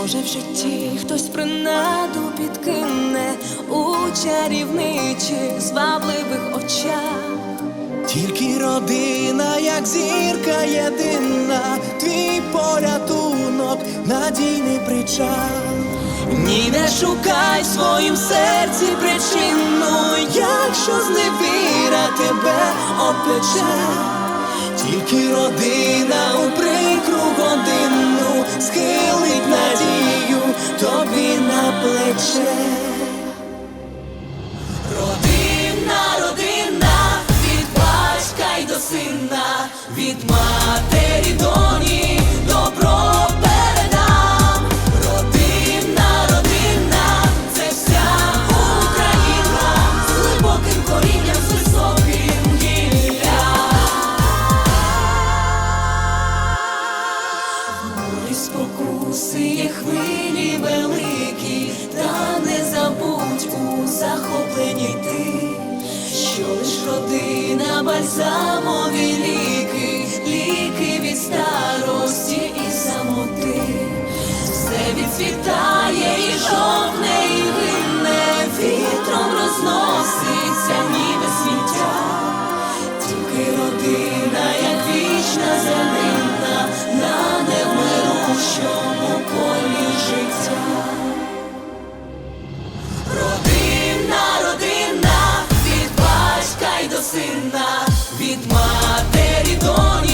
Може, в житті хтось принаду підкине у чарівничих звабливих очах. Тільки родина, як зірка єдина, твій порятунок, надійний причал. Ніде шукай в своїм серці причину, якщо зневіра тебе оплече, тільки родина у прикру на плече. Родина, родина, від батька й до сина, від матері доні Морі спокуси є хвилі великі, та не забудь у захопленій ти, що лиш родина, бальзамові ліки, ліки від старості і самоти, все відцвітає і жовтне, і винне, вітром розноситься, ніби сміття. Тільки родина, від матері доні